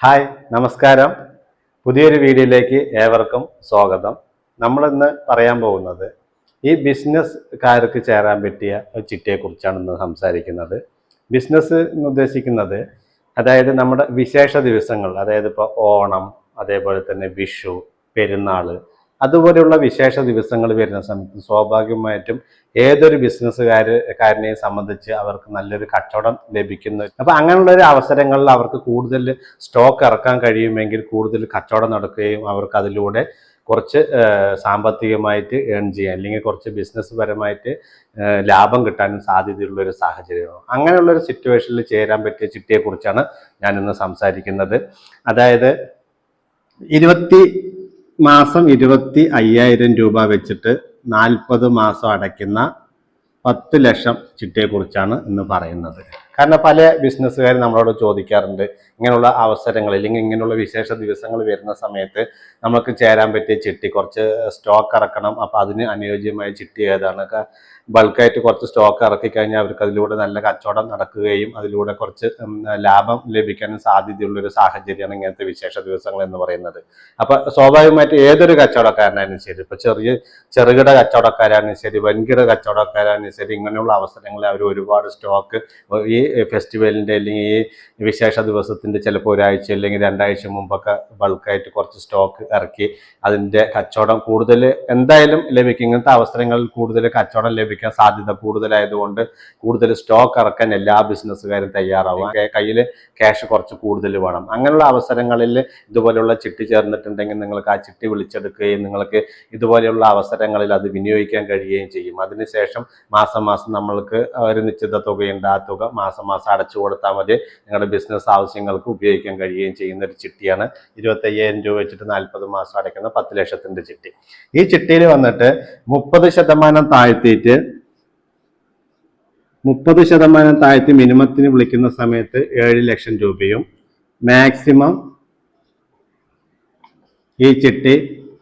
Hi നമസ്കാരം. പുതിയൊരു വീഡിയോയിലേക്ക് ഏവർക്കും സ്വാഗതം. നമ്മളിന്ന് പറയാൻ പോകുന്നത് ഈ ബിസിനസ്സുകാർക്ക് ചേരാൻ പറ്റിയ ചിട്ടയെക്കുറിച്ചാണ് ഇന്ന് സംസാരിക്കുന്നത്. ബിസിനസ് എന്ന് ഉദ്ദേശിക്കുന്നത് അതായത് നമ്മുടെ വിശേഷ ദിവസങ്ങൾ അതായത് ഇപ്പോൾ ഓണം അതേപോലെ തന്നെ വിഷു പെരുന്നാൾ അതുപോലെയുള്ള വിശേഷ ദിവസങ്ങൾ വരുന്ന സമയത്ത് സ്വാഭാവികമായിട്ടും ഏതൊരു ബിസിനസ്സുകാരനെയും സംബന്ധിച്ച് അവർക്ക് നല്ലൊരു കച്ചവടം ലഭിക്കുന്നു. അപ്പൊ അങ്ങനെയുള്ള ഒരു അവസരങ്ങളിൽ അവർക്ക് കൂടുതൽ സ്റ്റോക്ക് ഇറക്കാൻ കഴിയുമെങ്കിൽ കൂടുതൽ കച്ചവടം നടക്കുകയും അവർക്ക് അതിലൂടെ കുറച്ച് സാമ്പത്തികമായിട്ട് ഏൺ ചെയ്യാൻ അല്ലെങ്കിൽ കുറച്ച് ബിസിനസ് പരമായിട്ട് ലാഭം കിട്ടാനും സാധ്യതയുള്ള ഒരു സാഹചര്യമാണ്. അങ്ങനെയുള്ള ഒരു സിറ്റുവേഷനിൽ ചേരാൻ പറ്റിയ ചിട്ടിയെക്കുറിച്ചാണ് ഞാൻ ഇന്ന് സംസാരിക്കുന്നത്. അതായത് ഇരുപത്തി മാസം ഇരുപത്തി അയ്യായിരം രൂപ വെച്ചിട്ട് നാൽപ്പത് മാസം അടയ്ക്കുന്ന പത്ത് ലക്ഷം ചിട്ടയെക്കുറിച്ചാണ് ഇന്ന് പറയുന്നത്. കാരണം പല ബിസിനസ്സുകാരും നമ്മളോട് ചോദിക്കാറുണ്ട് ഇങ്ങനെയുള്ള അവസരങ്ങൾ അല്ലെങ്കിൽ ഇങ്ങനെയുള്ള വിശേഷ ദിവസങ്ങൾ വരുന്ന സമയത്ത് നമുക്ക് ചേരാൻ പറ്റിയ ചിട്ടി കുറച്ച് സ്റ്റോക്ക് ഇറക്കണം അപ്പോൾ അതിന് അനുയോജ്യമായ ചിട്ടി ഏതാണ്? ബൾക്കായിട്ട് കുറച്ച് സ്റ്റോക്ക് ഇറക്കി കഴിഞ്ഞാൽ അവർക്ക് അതിലൂടെ നല്ല കച്ചവടം നടക്കുകയും അതിലൂടെ കുറച്ച് ലാഭം ലഭിക്കാനും സാധ്യതയുള്ളൊരു സാഹചര്യമാണ് ഇങ്ങനത്തെ വിശേഷ ദിവസങ്ങൾ എന്ന് പറയുന്നത്. അപ്പോൾ സ്വാഭാവികമായിട്ട് ഏതൊരു കച്ചവടക്കാരനായാലും ശരി ഇപ്പം ചെറിയ ചെറുകിട കച്ചവടക്കാരാണെങ്കിലും ശരി വൻകിട കച്ചവടക്കാരാണെങ്കിലും ശരി ഇങ്ങനെയുള്ള അവസരങ്ങളിൽ അവർ ഒരുപാട് സ്റ്റോക്ക് ഈ ഫെസ്റ്റിവലിന്റെ അല്ലെങ്കിൽ ഈ വിശേഷ ദിവസത്തിന്റെ ചിലപ്പോൾ ഒരാഴ്ച അല്ലെങ്കിൽ രണ്ടാഴ്ച മുമ്പൊക്കെ ബൾക്കായിട്ട് കുറച്ച് സ്റ്റോക്ക് ഇറക്കി അതിന്റെ കച്ചവടം കൂടുതൽ എന്തായാലും ലഭിക്കും. ഇങ്ങനത്തെ അവസരങ്ങളിൽ കൂടുതൽ കച്ചവടം ലഭിക്കാൻ സാധ്യത കൂടുതലായതുകൊണ്ട് കൂടുതൽ സ്റ്റോക്ക് ഇറക്കാൻ എല്ലാ ബിസിനസ്സുകാരും തയ്യാറാവും കയ്യിൽ ക്യാഷ് കുറച്ച് കൂടുതൽ വേണം. അങ്ങനെയുള്ള അവസരങ്ങളിൽ ഇതുപോലെയുള്ള ചിട്ടി ചേർന്നിട്ടുണ്ടെങ്കിൽ നിങ്ങൾക്ക് ആ ചിട്ടി വിളിച്ചെടുക്കുകയും നിങ്ങൾക്ക് ഇതുപോലെയുള്ള അവസരങ്ങളിൽ അത് വിനിയോഗിക്കാൻ കഴിയുകയും ചെയ്യും. അതിനുശേഷം മാസം മാസം നമ്മൾക്ക് ഒരു നിശ്ചിത തുകയുണ്ട്. ആ തുക മാസം മാസം മാസം അടച്ചു കൊടുത്താൽ മതി. നിങ്ങളുടെ ബിസിനസ് ആവശ്യങ്ങൾക്ക് ഉപയോഗിക്കാൻ കഴിയുകയും ചെയ്യുന്ന ഒരു ചിട്ടിയാണ്. ഇരുപത്തയ്യായിരം രൂപ വെച്ചിട്ട് നാൽപ്പത് മാസം അടയ്ക്കുന്ന പത്ത് ലക്ഷത്തിന്റെ ചിട്ടി. ഈ ചിട്ടിയിൽ വന്നിട്ട് മുപ്പത് ശതമാനം താഴ്ത്തിയിട്ട് മുപ്പത് ശതമാനം താഴ്ത്തി മിനിമത്തിന് വിളിക്കുന്ന സമയത്ത് ഏഴ് ലക്ഷം രൂപയും മാക്സിമം ഈ ചിട്ടി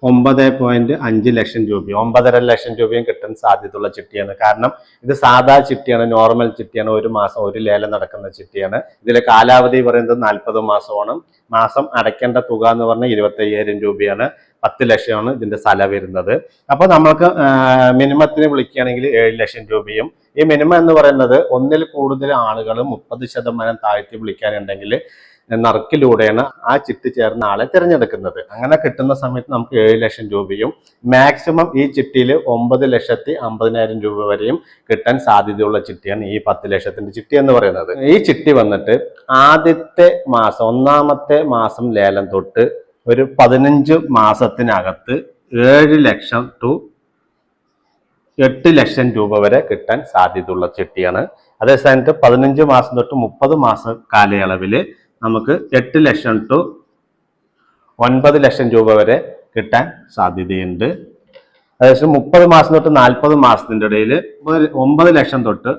ഒമ്പത് പോയിന്റ് അഞ്ച് ലക്ഷം രൂപയും ഒമ്പതര ലക്ഷം രൂപയും കിട്ടാൻ സാധ്യതയുള്ള ചിട്ടിയാണ്. കാരണം ഇത് സാധാ ചിട്ടിയാണ് നോർമൽ ചിട്ടിയാണ്. ഒരു മാസം ഒരു ലേലം നടക്കുന്ന ചിട്ടിയാണ്. ഇതിലെ കാലാവധി പറയുന്നത് നാൽപ്പത് മാസമാണ്. മാസം അടയ്ക്കേണ്ട തുക എന്ന് പറഞ്ഞാൽ ഇരുപത്തി അയ്യായിരം രൂപയാണ്. പത്ത് ലക്ഷമാണ് ഇതിന്റെ സ്ഥല വരുന്നത്. അപ്പോൾ നമ്മൾക്ക് മിനിമത്തിന് വിളിക്കുകയാണെങ്കിൽ ഏഴ് ലക്ഷം രൂപയും. ഈ മിനിമം എന്ന് പറയുന്നത് ഒന്നിൽ കൂടുതൽ ആളുകൾ മുപ്പത് ശതമാനം താഴ്ത്തി വിളിക്കാനുണ്ടെങ്കിൽ നറുക്കിലൂടെയാണ് ആ ചിട്ടി ചേർന്ന ആളെ തിരഞ്ഞെടുക്കുന്നത്. അങ്ങനെ കിട്ടുന്ന സമയത്ത് നമുക്ക് ഏഴ് ലക്ഷം രൂപയും മാക്സിമം ഈ ചിട്ടിയിൽ ഒമ്പത് ലക്ഷത്തി അമ്പതിനായിരം രൂപ വരെയും കിട്ടാൻ സാധ്യതയുള്ള ചിട്ടിയാണ് ഈ പത്ത് ലക്ഷത്തിന്റെ ചിട്ടി എന്ന് പറയുന്നത്. ഈ ചിട്ടി വന്നിട്ട് ആദ്യത്തെ മാസം ഒന്നാമത്തെ മാസം ലേലം തൊട്ട് ഒരു പതിനഞ്ച് മാസത്തിനകത്ത് ഏഴ് ലക്ഷം ടു എട്ട് ലക്ഷം രൂപ വരെ കിട്ടാൻ സാധ്യതയുള്ള ചിട്ടിയാണ് അതേ സ്ഥാനത്ത് പതിനഞ്ച് മാസം തൊട്ട് മുപ്പത് മാസ കാലയളവിൽ നമുക്ക് എട്ട് ലക്ഷം ടു ഒൻപത് ലക്ഷം രൂപ വരെ കിട്ടാൻ സാധ്യതയുണ്ട്. ഏകദേശം മുപ്പത് മാസം തൊട്ട് നാൽപ്പത് മാസത്തിന്റെ ഇടയിൽ ഒമ്പത് ലക്ഷം തൊട്ട്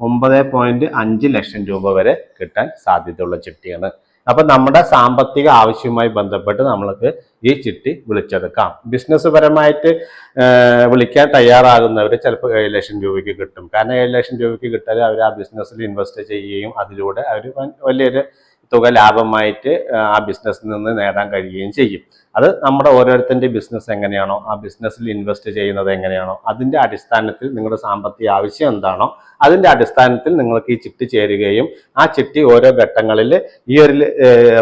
ഒമ്പത് പോയിന്റ് അഞ്ച് ലക്ഷം രൂപ വരെ കിട്ടാൻ സാധ്യതയുള്ള ചിട്ടിയാണ്. അപ്പൊ നമ്മുടെ സാമ്പത്തിക ആവശ്യവുമായി ബന്ധപ്പെട്ട് നമ്മൾക്ക് ഈ ചിട്ടി വിളിച്ചെടുക്കാം. ബിസിനസ് പരമായിട്ട് വിളിക്കാൻ തയ്യാറാകുന്നവർ ചിലപ്പോൾ ഏഴ് ലക്ഷം രൂപയ്ക്ക് കിട്ടും. കാരണം ഏഴ് ലക്ഷം രൂപയ്ക്ക് കിട്ടാതെ അവർ ആ ബിസിനസ്സിൽ ഇൻവെസ്റ്റ് ചെയ്യുകയും അതിലൂടെ അവർ വലിയൊരു തുക ലാഭമായിട്ട് ആ, ബിസിനസ്സിൽ നിന്ന് നേടാൻ കഴിയുകയും ചെയ്യും. അത് നമ്മുടെ ഓരോരുത്തരുടെ ബിസിനസ് എങ്ങനെയാണോ ആ ബിസിനസ്സിൽ ഇൻവെസ്റ്റ് ചെയ്യുന്നത് എങ്ങനെയാണോ അതിന്റെ അടിസ്ഥാനത്തിൽ നിങ്ങളുടെ സാമ്പത്തിക ആവശ്യം എന്താണോ അതിന്റെ അടിസ്ഥാനത്തിൽ നിങ്ങൾക്ക് ഈ ചിട്ടി ചേരുകയും ആ ചിട്ടി ഓരോ ഘട്ടങ്ങളിൽ ഈ ഒരു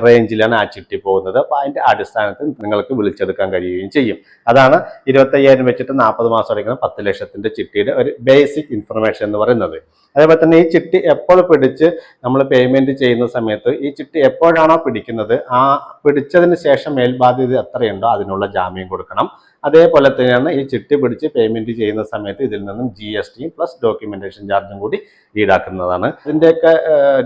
റേഞ്ചിലാണ് ആ ചിട്ടി പോകുന്നത്. അപ്പോൾ അതിന്റെ അടിസ്ഥാനത്തിൽ നിങ്ങൾക്ക് വിളിച്ചെടുക്കാൻ കഴിയുകയും ചെയ്യും. അതാണ് ഇരുപത്തയ്യായിരം വെച്ചിട്ട് നാൽപ്പത് മാസം അടയ്ക്കുന്ന പത്ത് ലക്ഷത്തിന്റെ ചിട്ടിയുടെ ഒരു ബേസിക് ഇൻഫർമേഷൻ എന്ന് പറയുന്നത്. അതേപോലെ തന്നെ ഈ ചിട്ടി എപ്പോൾ പിടിച്ച് നമ്മൾ പേയ്മെന്റ് ചെയ്യുന്ന സമയത്ത് ഈ ചിട്ടി എപ്പോഴാണോ പിടിക്കുന്നത്? ആ പിടിച്ചതിന് ശേഷം മേൽബാധ്യത എത്രയുണ്ടോ അതിനുള്ള ജാമ്യം കൊടുക്കണം. അതേപോലെ തന്നെയാണ് ഈ ചിട്ടി പിടിച്ച് പേയ്മെന്റ് ചെയ്യുന്ന സമയത്ത് ഇതിൽ നിന്നും ജി എസ് ടിയും പ്ലസ് ഡോക്യുമെന്റേഷൻ ചാർജും കൂടി ഈടാക്കുന്നതാണ്. ഇതിന്റെയൊക്കെ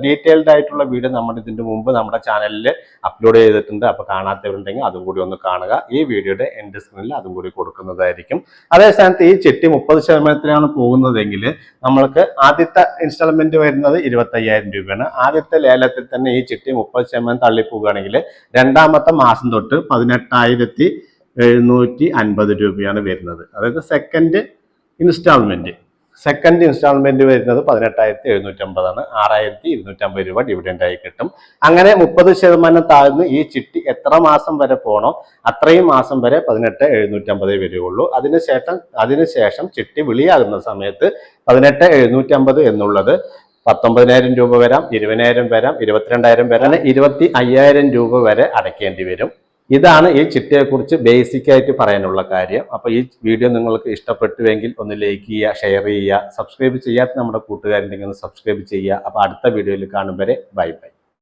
ഡീറ്റെയിൽഡ് ആയിട്ടുള്ള വീഡിയോ നമ്മൾ ഇതിന്റെ മുമ്പ് നമ്മുടെ ചാനലിൽ അപ്ലോഡ് ചെയ്തിട്ടുണ്ട്. അപ്പോൾ കാണാത്തവരുണ്ടെങ്കിൽ അതും കൂടി ഒന്ന് കാണുക. ഈ വീഡിയോയുടെ എൻഡ് സ്ക്രീനിൽ അതും കൂടി കൊടുക്കുന്നതായിരിക്കും. അതേ സ്ഥാനത്ത് ഈ ചിട്ടി മുപ്പത് ശതമാനത്തിനാണ് പോകുന്നതെങ്കിൽ നമ്മൾക്ക് ആദ്യത്തെ ഇൻസ്റ്റാൾമെന്റ് വരുന്നത് ഇരുപത്തയ്യായിരം രൂപയാണ്. ആദ്യത്തെ ലേലത്തിൽ തന്നെ ഈ ചിട്ടി മുപ്പത് ശതമാനം തള്ളിപ്പോവുകയാണെങ്കിൽ രണ്ടാമത്തെ മാസം തൊട്ട് പതിനെട്ടായിരത്തി എഴുന്നൂറ്റി അൻപത് രൂപയാണ് വരുന്നത്. അതായത് സെക്കൻഡ് ഇൻസ്റ്റാൾമെന്റ് സെക്കൻഡ് ഇൻസ്റ്റാൾമെന്റ് വരുന്നത് പതിനെട്ടായിരത്തി എഴുന്നൂറ്റമ്പതാണ് ആറായിരത്തി ഇരുന്നൂറ്റമ്പത് രൂപ ഡിവിഡൻഡായി കിട്ടും. അങ്ങനെ മുപ്പത് ശതമാനം താഴ്ന്ന് ഈ ചിട്ടി എത്ര മാസം വരെ പോണോ അത്രയും മാസം വരെ പതിനെട്ട് എഴുന്നൂറ്റമ്പതേ വരികയുള്ളൂ അതിനുശേഷം അതിനുശേഷം ചിട്ടി വിളിയാകുന്ന സമയത്ത് പതിനെട്ട് എഴുന്നൂറ്റമ്പത് എന്നുള്ളത് പത്തൊമ്പതിനായിരം രൂപ വരാം ഇരുപതിനായിരം വരാം ഇരുപത്തിരണ്ടായിരം വരാം ഇരുപത്തി അയ്യായിരം രൂപ വരെ അടയ്ക്കേണ്ടി വരും. ഇതാണ് ഈ ചിട്ടയെക്കുറിച്ച് ബേസിക് ആയിട്ട് പറയാനുള്ള കാര്യം. അപ്പോൾ ഈ വീഡിയോ നിങ്ങൾക്ക് ഇഷ്ടപ്പെട്ടുവെങ്കിൽ ഒന്ന് ലൈക്ക് ചെയ്യുക ഷെയർ ചെയ്യുക സബ്സ്ക്രൈബ് ചെയ്യാത്ത നമ്മുടെ കൂട്ടുകാരുണ്ടെങ്കിൽ ഒന്ന് സബ്സ്ക്രൈബ് ചെയ്യുക. അപ്പോൾ അടുത്ത വീഡിയോയിൽ കാണും വരെ. Bye bye